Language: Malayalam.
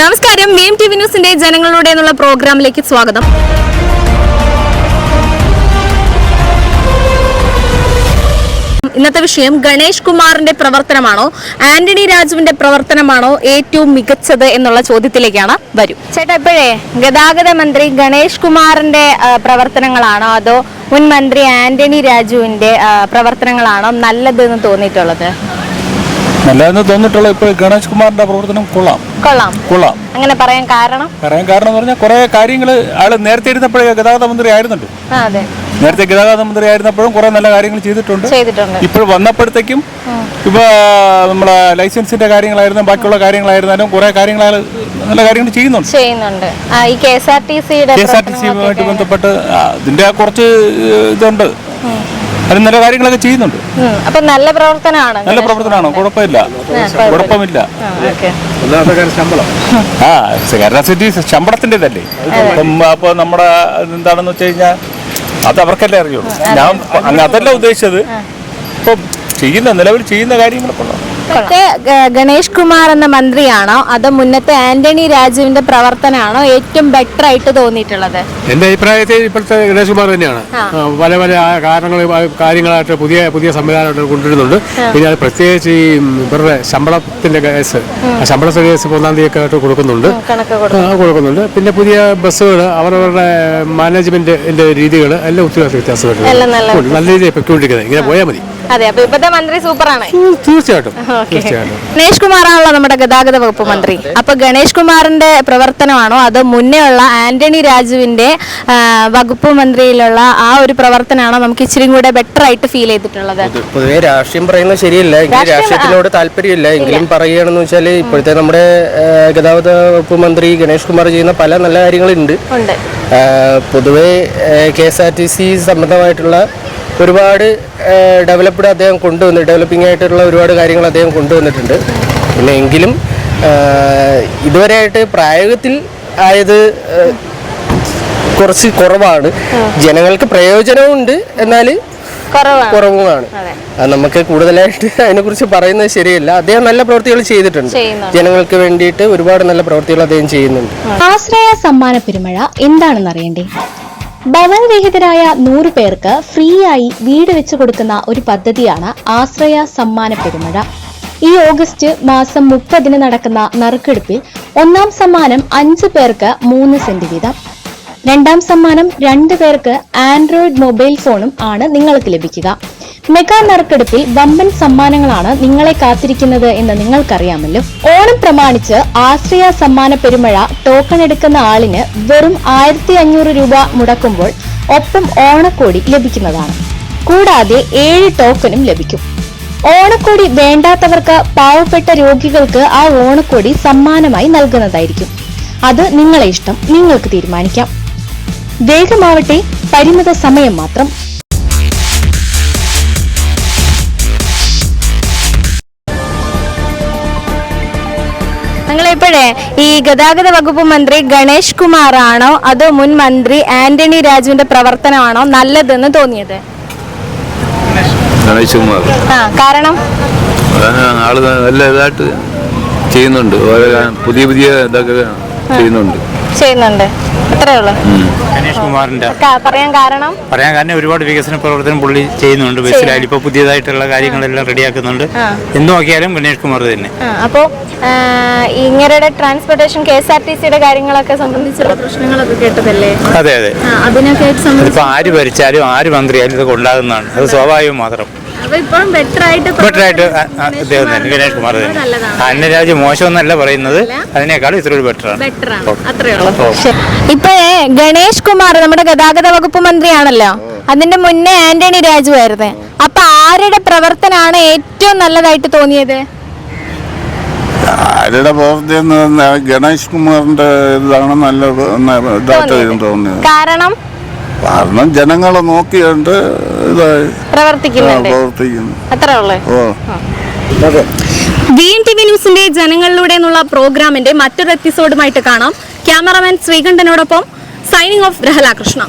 നമസ്കാരം. മീം ടി വി ന്യൂസിന്റെ ജനങ്ങളുടെ എന്നുള്ള പ്രോഗ്രാമിലേക്ക് സ്വാഗതം. ഇന്നത്തെ വിഷയം ഗണേഷ് കുമാറിന്റെ പ്രവർത്തനമാണോ? ആന്റണി രാജുവിന്റെ പ്രവർത്തനമാണോ ഏറ്റവും മികച്ചത് എന്നുള്ള ചോദ്യത്തിലേക്കാണ് വരും. ചേട്ടാ ഇപ്പോഴേ ഗതാഗത മന്ത്രി ഗണേഷ് കുമാറിന്റെ പ്രവർത്തനങ്ങളാണോ അതോ മുൻ മന്ത്രി ആന്റണി രാജുവിന്റെ പ്രവർത്തനങ്ങളാണോ നല്ലതെന്ന് തോന്നിയിട്ടുള്ളത്? നല്ലതെന്ന് തോന്നിട്ടുള്ള ഇപ്പോൾ ഗണേഷ് കുമാറിന്റെ പ്രവർത്തനം കൊള്ളാം. കൊള്ളാം. കൊള്ളാം. അങ്ങനെ പറയാൻ കാരണം? പറയാൻ കാരണം എന്ന് പറഞ്ഞാൽ കുറേ കാര്യങ്ങൾ ആൾ നേരത്തെ ഇരുന്നപ്പോഴേ ഗതാഗത മന്ത്രി ആയിരുന്നുണ്ട്. നേരത്തെ ഗതാഗത മന്ത്രി ആയിരുന്നപ്പോഴും കുറെ നല്ല കാര്യങ്ങൾ ചെയ്തിട്ടുണ്ട്. ഇപ്പോൾ വന്നപ്പോഴത്തേക്കും ഇപ്പൊ നമ്മളെ ലൈസൻസിന്റെ കാര്യങ്ങളായിരുന്നു ബാക്കിയുള്ള കാര്യങ്ങളായിരുന്നാലും കുറെ കാര്യങ്ങൾ നല്ല കാര്യങ്ങൾ ചെയ്യുന്നുണ്ട്. ചെയ്യുന്നുണ്ട്. ഈ കെ എസ് ആർ ടി സിയുടെ കെ എസ് ആർ ടി സിയുമായിട്ട് ബന്ധപ്പെട്ട് ഇതിന്റെ കുറച്ച് ഇതുണ്ട്. അത് നല്ല കാര്യങ്ങളൊക്കെ ചെയ്യുന്നുണ്ട്. അപ്പൊ നല്ല പ്രവർത്തനമാണ് നല്ല പ്രവർത്തനമാണോ? കുഴപ്പമില്ല. കുഴപ്പമില്ല. ആ കേരള സിറ്റി ശമ്പളത്തിന്റെതല്ലേ. അപ്പം അപ്പൊ നമ്മുടെ എന്താണെന്ന് വെച്ച് കഴിഞ്ഞാൽ അത് അവർക്കല്ലേ അറിയുള്ളൂ. ഞാൻ അതല്ല ഉദ്ദേശിച്ചത്. ഇപ്പം ചെയ്യുന്ന നിലവിൽ ചെയ്യുന്ന കാര്യങ്ങളൊക്കെ. ഇപ്പോഴത്തെ ഗണേഷ് കുമാർ എന്ന മന്ത്രിയാണോ? അതോ മുന്നത്തെ ആന്റണി രാജുവിന്റെ പ്രവർത്തനമാണോ ഏറ്റവും ബെറ്റർ ആയിട്ട് തോന്നിയിട്ടുള്ളത്? എന്റെ അഭിപ്രായത്തിൽ ഇപ്പോഴത്തെ ഗണേഷ് കുമാർ തന്നെയാണ്. പല പല കാരണങ്ങൾ കാര്യങ്ങളായിട്ട് പുതിയ പുതിയ സംവിധാനമായിട്ട് കൊണ്ടുവരുന്നുണ്ട്. പിന്നെ അത് പ്രത്യേകിച്ച് ഈ ഇവരുടെ ശമ്പളത്തിന്റെ കേസ് ശമ്പള കേസ് ഒന്നാം തീയതി ഒക്കെ ആയിട്ട് കൊടുക്കുന്നുണ്ട്. കൊടുക്കുന്നുണ്ട്. പിന്നെ പുതിയ ബസ്സുകൾ അവരവരുടെ മാനേജ്മെന്റിന്റെ രീതികൾ എല്ലാം ഒത്തിരി വ്യത്യാസമായിട്ട് നല്ല രീതിയിൽ പൊയ്ക്കൊണ്ടിരിക്കുന്നത്. ഇങ്ങനെ പോയാൽ മതി. അതെ അപ്പൊ ഇപ്പത്തെ മന്ത്രി സൂപ്പറാണ്. തീർച്ചയായിട്ടും. ഗണേഷ് കുമാറാണല്ലോ നമ്മുടെ ഗതാഗത വകുപ്പ് മന്ത്രി. അപ്പൊ ഗണേഷ് കുമാറിന്റെ പ്രവർത്തനമാണോ? അതോ മുന്നേ ഉള്ള ആന്റണി രാജുവിന്റെ വകുപ്പ് മന്ത്രിയിലുള്ള ആ ഒരു പ്രവർത്തനമാണോ നമുക്ക് ഇച്ചിരി കൂടെ ബെറ്റർ ആയിട്ട് ഫീൽ ചെയ്തിട്ടുള്ളത്? പൊതുവെ രാഷ്ട്രീയം പറയുന്നത് ശരിയല്ല. എങ്കിലും രാഷ്ട്രീയത്തിനോട് താല്പര്യമില്ല. എങ്കിലും പറയുകയാണെന്ന് വെച്ചാൽ ഇപ്പോഴത്തെ നമ്മുടെ ഗതാഗത വകുപ്പ് മന്ത്രി ഗണേഷ് കുമാർ ചെയ്യുന്ന പല നല്ല കാര്യങ്ങളുണ്ട്. പൊതുവെ K S R T C സംബന്ധമായിട്ടുള്ള ഒരുപാട് ഡെവലപ്ഡ് അദ്ദേഹം കൊണ്ടുവന്നു ഡെവലപ്പിംഗ് ആയിട്ടുള്ള ഒരുപാട് കാര്യങ്ങൾ അദ്ദേഹം കൊണ്ടുവന്നിട്ടുണ്ട്. പിന്നെ എങ്കിലും ഇതുവരെയായിട്ട് പ്രായോഗത്തിൽ ആയത് കുറച്ച് കുറവാണ്. ജനങ്ങൾക്ക് പ്രയോജനമുണ്ട് എന്നാൽ കുറവുമാണ്. നമുക്ക് കൂടുതലായിട്ട് അതിനെക്കുറിച്ച് പറയുന്നത് ശരിയല്ല. അദ്ദേഹം നല്ല പ്രവൃത്തികൾ ചെയ്തിട്ടുണ്ട്. ജനങ്ങൾക്ക് വേണ്ടിയിട്ട് ഒരുപാട് നല്ല പ്രവൃത്തികൾ അദ്ദേഹം ചെയ്യുന്നുണ്ട്. ആശ്രയ സമ്മാന പെരുമഴ എന്താണെന്ന് അറിയണ്ടേ ഭവന രഹിതരായ നൂറ് പേർക്ക് ഫ്രീ ആയി വീട് വെച്ചു കൊടുക്കുന്ന ഒരു പദ്ധതിയാണ് ആശ്രയ സമ്മാന പെരുമഴ. ഈ ഓഗസ്റ്റ് മാസം മുപ്പതിന് നടക്കുന്ന നറുക്കെടുപ്പിൽ ഒന്നാം സമ്മാനം അഞ്ച് പേർക്ക് മൂന്ന് സെന്റ് വീതം. രണ്ടാം സമ്മാനം രണ്ട് പേർക്ക് ആൻഡ്രോയിഡ് മൊബൈൽ ഫോണും ആണ് നിങ്ങൾക്ക് ലഭിക്കുക. മെഗാ നറുക്കെടുപ്പിൽ വമ്പൻ സമ്മാനങ്ങളാണ് നിങ്ങളെ കാത്തിരിക്കുന്നത് എന്ന് നിങ്ങൾക്കറിയാമല്ലോ. ഓണം പ്രമാണിച്ച് ആശ്രയ സമ്മാന പെരുമഴ ടോക്കൺ എടുക്കുന്ന ആളിന് വെറും ആയിരത്തി അഞ്ഞൂറ് രൂപ മുടക്കുമ്പോൾ ഒപ്പം ഓണക്കോടി ലഭിക്കുന്നതാണ്. കൂടാതെ ഏഴ് ടോക്കണും ലഭിക്കും. ഓണക്കോടി വേണ്ടാത്തവർക്ക് പാവപ്പെട്ട രോഗികൾക്ക് ആ ഓണക്കോടി സമ്മാനമായി നൽകുന്നതായിരിക്കും. അത് നിങ്ങളെ ഇഷ്ടം നിങ്ങൾക്ക് തീരുമാനിക്കാം. വേഗമാവട്ടെ പരിമിത സമയം മാത്രം. നിങ്ങളിപ്പോഴേ? ഈ ഗതാഗത വകുപ്പ് മന്ത്രി ഗണേഷ് കുമാർ ആണോ അതോ മുൻ മന്ത്രി ആന്റണി രാജുവിന്റെ പ്രവർത്തനമാണോ നല്ലതെന്ന് തോന്നിയത്? ഗണേഷ് കുമാർ. ആ കാരണം? ആൾ നല്ല ഇതായിട്ട് ചെയ്യുന്നുണ്ട്. പുതിയ പുതിയ ഇതൊക്കെ ചെയ്യുന്നുണ്ട്. ചെയ്യുന്നുണ്ട്. അത്രേ ഉള്ളൂ. ഗണേഷ് കുമാറിന്റെ. പറയാൻ കാരണം? പറയാൻ കാരണം ഒരുപാട് വികസന പ്രവർത്തനം പുള്ളി ചെയ്യുന്നുണ്ട്. ബസ്സിലായാലും ഇപ്പൊ പുതിയതായിട്ടുള്ള കാര്യങ്ങളെല്ലാം റെഡിയാക്കുന്നുണ്ട്. എന്ത് നോക്കിയാലും ഗണേഷ് കുമാർ തന്നെ. അപ്പോൾ അപ്പോ ആ, transportation K S R T സിയുടെ കാര്യങ്ങളൊക്കെ സംബന്ധിച്ചുള്ള പ്രശ്നങ്ങളൊക്കെ കേട്ടതല്ലേ? അതെ അതെ. അതിനൊക്കെ ആര് ഭരിച്ചാലും ആര് മന്ത്രിയായാലും ഇതൊക്കെ ഉണ്ടാകുന്നതാണ് അത് സ്വാഭാവികം മാത്രം. ബെറ്റർ ആയിട്ട് ഇദ്ദേഹം തന്നെ ഗണേഷ് കുമാർ തന്നെ. നല്ലതാണ്. അന്നരാജ് മോശമെന്നല്ല പറയുന്നത്. അതിനേക്കാളും ഇത്ര അത്രേ ഇപ്പോഴേ ഗണേഷ് കുമാർ നമ്മുടെ ഗതാഗത വകുപ്പ് മന്ത്രിയാണല്ലോ. അതിന്റെ മുന്നേ ആന്റണി രാജു ആയിരുന്നു. അപ്പൊ ആരുടെ പ്രവർത്തനാണ് ഏറ്റവും നല്ലതായിട്ട് തോന്നിയത്? ആരുടെ പ്രവർത്തി എന്ന് ഗണേഷ് കുമാറിന്റെ ഇതാണ് നല്ലത് ഇതായിട്ട് തോന്നിയത്. കാരണം? കാരണം ജനങ്ങളെ നോക്കിയുണ്ട് ഇതായി. പ്രവർത്തിക്കുന്നുണ്ട്. പ്രവർത്തിക്കുന്നു. അത്രേ ഉള്ളൂ. ഓ. വി എൻ ടി വി ന്യൂസിന്റെ ജനങ്ങളിലൂടെ എന്നുള്ള പ്രോഗ്രാമിന്റെ മറ്റൊരു എപ്പിസോഡുമായിട്ട് കാണാം. ക്യാമറമാൻ ശ്രീകണ്ഠനോടൊപ്പം സൈനിങ് ഓഫ് രഹലാകൃഷ്ണ.